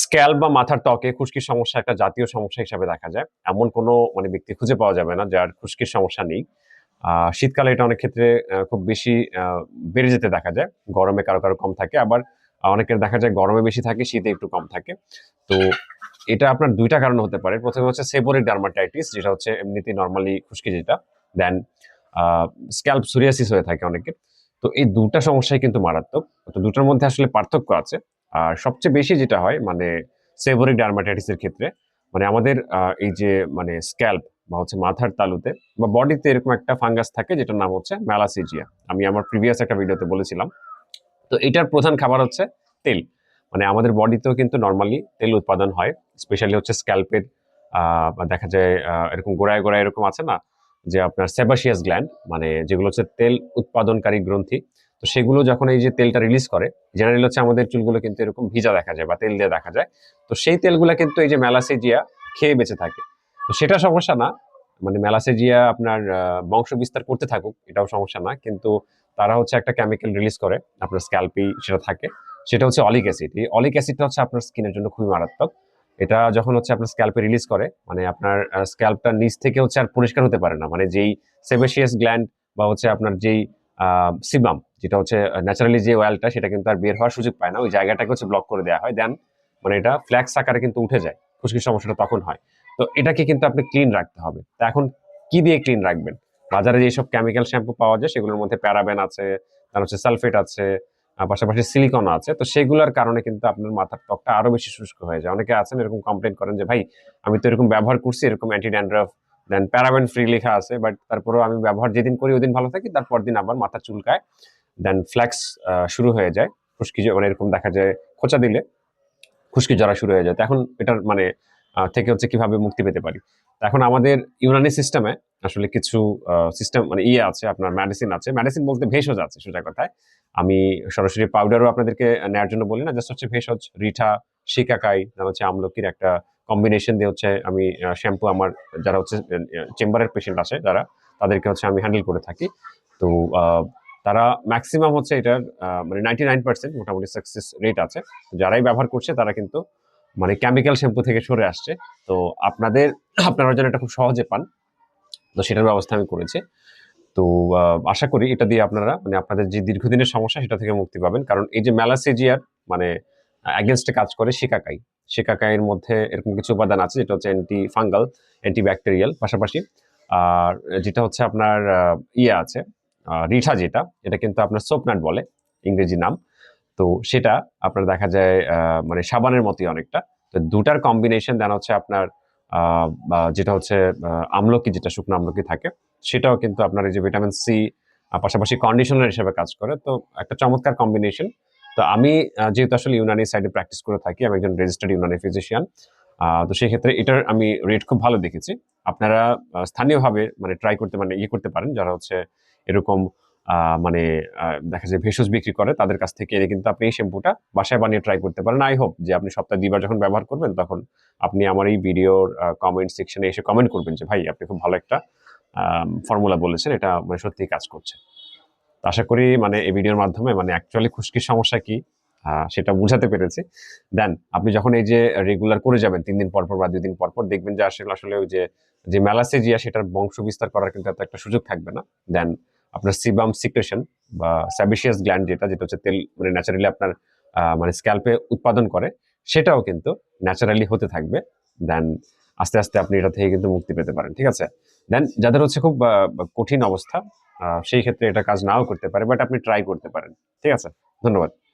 Scan বা মাথার ত্বকে খুশকির সমস্যা একটা জাতীয় সমস্যা হিসাবে দেখা যায়। এমন কোনো মানে ব্যক্তি খুঁজে পাওয়া যাবে না যার খুশকির সমস্যা নেই। শীতকালে এটা অনেক ক্ষেত্রে খুব বেশি বেড়ে যেতে দেখা যায়। গরমে কারও কারও কম থাকে। আবার অনেকের দেখা যায় গরমে বেশি থাকে, শীতে একটু কম থাকে। তো এটা আপনার দুইটা কারণ হতে পারে। প্রথমে হচ্ছে সেবোরিক ডার্মাটাইটিস যেটা হচ্ছে এমনিতে নর্মালি খুশকি যেটা। দেন স্ক্যাল্প সুরিয়াসিস হয়ে থাকে অনেকের। তো এই দুটা সমস্যাই কিন্তু মারাত্মক। তো দুটার মধ্যে আসলে পার্থক্য আছে। আর সবচেয়ে বেশি যেটা হয় মানে সেবোরিক ডার্মাটাইটিসের ক্ষেত্রে মানে আমাদের এই যে মানে স্ক্যাল্প বা হচ্ছে মাথার তালুতে বা বডিতে এরকম একটা ফাঙ্গাস থাকে যেটার নাম হচ্ছে ম্যালাসিজিয়া। আমি আমার প্রিভিয়াস একটা ভিডিওতে বলেছিলাম। তো এটার প্রধান খাবার হচ্ছে তেল। মানে আমাদের বডিতেও কিন্তু নর্মালি তেল উৎপাদন হয়, স্পেশালি হচ্ছে স্ক্যাল্পের দেখা যায় এরকম গোড়ায় গোড়ায় এরকম আছে না, যে আপনার সেবাসিয়াস গ্ল্যান্ড মানে যেগুলো হচ্ছে তেল উৎপাদনকারী গ্রন্থি তো সেগুলো যখন এই যে তেলটা রিলিজ করে জেনারেলি হচ্ছে আমাদের চুলগুলো কিন্তু এরকম ভিজা দেখা যায় বা তেল দিয়ে দেখা যায়। তো সেই তেলগুলো কিন্তু এই যে ম্যালাসেজিয়া খেয়ে বেঁচে থাকে। তো সেটা সমস্যা না। মানে ম্যালাসেজিয়া আপনার বংশ বিস্তার করতে থাকুক, এটাও সমস্যা না। কিন্তু তারা হচ্ছে একটা কেমিক্যাল রিলিজ করে, আপনার স্ক্যাল্পেই সেটা থাকে। সেটা হচ্ছে অলিক অ্যাসিড এই অলিক অ্যাসিডটা হচ্ছে আপনার স্কিনের জন্য খুবই মারাত্মক। এটা যখন হচ্ছে আপনার স্ক্যাল্পে রিলিজ করে মানে আপনার স্ক্যাল্পটা নিচ থেকে হচ্ছে আর পরিষ্কার হতে পারে না। মানে যেই সেবেশিয়াস গ্ল্যান্ড বা হচ্ছে আপনার যেই সিবাম যেটা হচ্ছে ন্যাচারালি যে অয়েলটা সেটা কিন্তু আর বের হওয়ার সুযোগ পায় না। ওই জায়গাটাকে হচ্ছে ব্লক করে দেওয়া হয়। দেন মানে এটা ফ্ল্যাক্স আকারে কিন্তু উঠে যায়। খুশকির সমস্যাটা তখন হয়। তো এটাকে কিন্তু আপনি ক্লিন রাখতে হবে। তা এখন কি দিয়ে ক্লিন রাখবেন? বাজারে যেসব কেমিক্যাল শ্যাম্পু পাওয়া যায়, সেগুলোর মধ্যে প্যারাবেন আছে, তার হচ্ছে সালফেট আছে পাশাপাশি সিলিকন আছে। তো সেগুলোর কারণে কিন্তু আপনার মাথার ত্বকটা আরও বেশি শুষ্ক হয়ে যায়। অনেকে আছেন, এরকম কমপ্লেন করেন যে, ভাই, আমি তো এরকম ব্যবহার করছি, এরকম anti dandruff then paraben free লেখা আছে বাট তারপরেও আমি ব্যবহার যেদিন করি ওদিন ভালো থাকি, তারপর দিন আবার মাথা চুলকায়। দেন ফ্ল্যাক্স শুরু হয়ে যায়, খুশকি মানে এরকম দেখা যায় খোঁচা দিলে খুশকি জরা শুরু হয়ে যায়। এখন এটার মানে থেকে হচ্ছে কীভাবে মুক্তি পেতে পারি? এখন আমাদের ইউনানি সিস্টেমে আসলে কিছু সিস্টেম মানে ইয়ে আছে, আপনার মেডিসিন আছে। মেডিসিন বলতে ভেষজ আছে, সোজা কথায়। আমি সরাসরি পাউডারও আপনাদেরকে নেওয়ার জন্য বলি না জাস্ট হচ্ছে ভেষজ, রিঠা, শিকাকাই হচ্ছে আমলকির একটা কম্বিনেশন দিয়ে হচ্ছে আমি শ্যাম্পু আমার যারা হচ্ছে চেম্বারের পেশেন্ট আছে যারা, তাদেরকে হচ্ছে আমি হ্যান্ডেল করে থাকি। তো তারা ম্যাক্সিমাম হচ্ছে এটার মানে নাইনটি নাইন পার্সেন্ট মোটামুটি সাকসেস রেট আছে। যারাই ব্যবহার করছে তারা কিন্তু মানে কেমিক্যাল শ্যাম্পু থেকে সরে আসছে। তো আপনাদের, আপনারা যেন এটা খুব সহজে পান, তো সেটার ব্যবস্থা আমি করেছি। তো আশা করি এটা দিয়ে আপনারা মানে আপনাদের যে দীর্ঘদিনের সমস্যা সেটা থেকে মুক্তি পাবেন। কারণ এই যে ম্যালাসেজিয়ার মানে অ্যাগেনস্টে কাজ করে শিকাকাই। শিকাকাইয়ের মধ্যে এরকম কিছু উপাদান আছে, যেটা হচ্ছে অ্যান্টি ফাঙ্গাল অ্যান্টি ব্যাকটেরিয়াল পাশাপাশি। আর যেটা হচ্ছে আপনার ইয়ে আছে রিঠা যেটা, এটা কিন্তু আপনার সোপনাট বলে ইংরেজি নাম। তো সেটা আপনার দেখা যায় মানে সাবানের মতোই অনেকটা। তো দুটার কম্বিনেশন দেন হচ্ছে আপনার যেটা হচ্ছে আমলকি, যেটা শুকনো আমলকি থাকে, সেটাও কিন্তু আপনার এই যে ভিটামিন সি পাশাপাশি কন্ডিশনার হিসেবে কাজ করে। তো একটা চমৎকার কম্বিনেশন তো আমি যেহেতু আসলে ইউনানি সাইডে প্র্যাকটিস করে থাকি, আমি একজন রেজিস্টার্ড ইউনানি ফিজিশিয়ান তো সেই ক্ষেত্রে এটার আমি রেট খুব ভালো দেখেছি। আপনারা স্থানীয়ভাবে মানে ট্রাই করতে মানে ইয়ে করতে পারেন, যারা হচ্ছে এরকম মানে দেখা যায় ভেষজ বিক্রি করে, তাদের কাছ থেকে এনে কিন্তু আপনি এই শ্যাম্পুটা বাসায় বানিয়ে ট্রাই করতে পারেন। আই হোপ যে আপনি সপ্তাহে দুইবার যখন ব্যবহার করবেন, তখন আপনি আমার এই ভিডিওর কমেন্ট সেকশনে এসে কমেন্ট করবেন যে, ভাই, আপনি খুব ভালো একটা ফর্মুলা বলেছেন, এটা মানে সত্যিই কাজ করছে। আশা করি মানে এই ভিডিওর মাধ্যমে মানে অ্যাকচুয়ালি খুশকির সমস্যা কি সেটা বুঝাতে পেরেছি। দেন আপনি যখন এই যে রেগুলার করে যাবেন, তিন দিন পর পর বা দুই দিন পর দেখবেন যে আসলে আসলে ওই যে যে ম্যালাসেজিয়া সেটার বংশ বিস্তার করার কিন্তু এত একটা সুযোগ থাকবে না। দেন আপনার সিবাম সিক্রেশন বা স্যাবিশিয়াস গ্ল্যান্ড যেটা যেটা হচ্ছে তেল মানে ন্যাচারালি আপনার মানে স্ক্যাল্পে উৎপাদন করে, সেটাও কিন্তু ন্যাচারালি হতে থাকবে। দেন আস্তে আস্তে আপনি এটা থেকে কিন্তু মুক্তি পেতে পারেন, ঠিক আছে? দেন যাদের হচ্ছে খুব কঠিন অবস্থা সেই ক্ষেত্রে এটা কাজ নাও করতে পারে বাট আপনি ট্রাই করতে পারেন। ঠিক আছে? ধন্যবাদ।